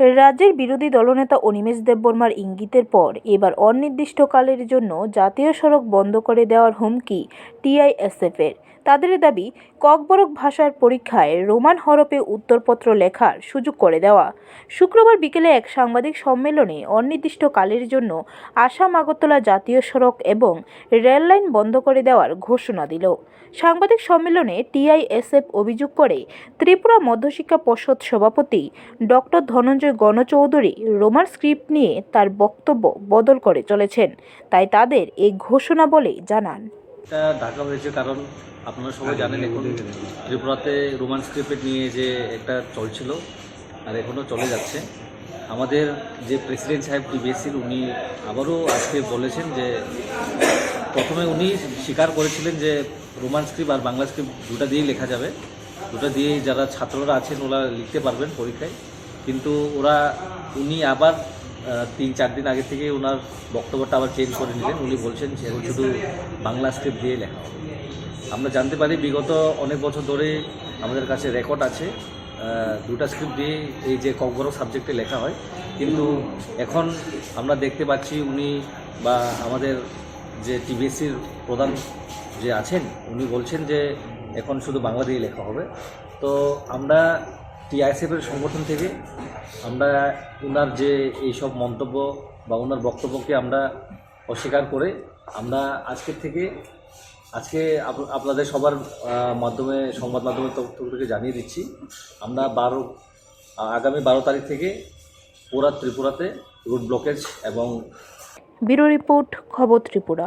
রাজ্যের বিরোধী দলনেতা অনিমেষ দেববর্মার ইঙ্গিতের পর এবার অনির্দিষ্টকালের জন্য জাতীয় সড়ক বন্ধ করে দেওয়ার হুমকি টিআইএসএফের তাদের দাবি, ককবরক ভাষার পরীক্ষায় রোমান হরপে উত্তরপত্র লেখার সুযোগ করে দেওয়া। শুক্রবার বিকেলে এক সাংবাদিক সম্মেলনে অনির্দিষ্টকালের জন্য আসাম আগরতলা জাতীয় সড়ক এবং রেললাইন বন্ধ করে দেওয়ার ঘোষণা দিল। সাংবাদিক সম্মেলনে টিআইএসএফ অভিযোগ করে, ত্রিপুরা মধ্যশিক্ষা পর্ষদ সভাপতি doctor Dhananjoy Ganchowdhury Roman script নিয়ে তার বক্তব্য বদল করে চলেছেন। তাই তাদের এই ঘোষণা বলে জানান। এটা ঢাকা হয়েছে কারণ আপনারা সবাই জানেন এখন ত্রিপুরাতে রোমান স্ক্রিপ্ট নিয়ে যে একটা চলছিল আর এখনও চলে যাচ্ছে। আমাদের যে প্রেসিডেন্ট সাহেব টিবিএসসির উনি আবারও আজকে বলেছেন যে প্রথমে উনি স্বীকার করেছিলেন যে রোমান স্ক্রিপ্ট আর বাংলা স্ক্রিপ্ট দুটা দিয়েই লেখা যাবে। দুটা দিয়েই যারা ছাত্ররা আছেন ওরা লিখতে পারবেন পরীক্ষায়। কিন্তু ওরা উনি আবার তিন, চার দিন আগে থেকে ওনার বক্তব্যটা আবার চেঞ্জ করে নিলেন। উনি বলছেন যে শুধু বাংলা স্ক্রিপ্ট দিয়ে লেখা। হবে আমরা জানতে পারি বিগত অনেক বছর ধরে আমাদের কাছে রেকর্ড আছে। দুটা স্ক্রিপ্ট দিয়ে এই যে ককবরক সাবজেক্টে লেখা হয়। কিন্তু এখন আমরা দেখতে পাচ্ছি উনি বা আমাদের যে টিবিএসসির প্রধান যে আছেন, উনি বলছেন যে এখন শুধু বাংলা দিয়ে লেখা হবে। তো আমরা টিআইএসএফের সংগঠন থেকে আমরা ওনার যে এইসব মন্তব্য বা ওনার বক্তব্যকে আমরা অস্বীকার করে আমরা আজকের থেকে আজকে আপনাদের সবার মাধ্যমে, সংবাদ মাধ্যমের তরফ থেকে জানিয়ে দিচ্ছি। আমরা বারো, আগামী বারো তারিখ থেকে পুরা ত্রিপুরাতে রুট ব্লকেজ এবং ব্যুরো রিপোর্ট, খবর ত্রিপুরা।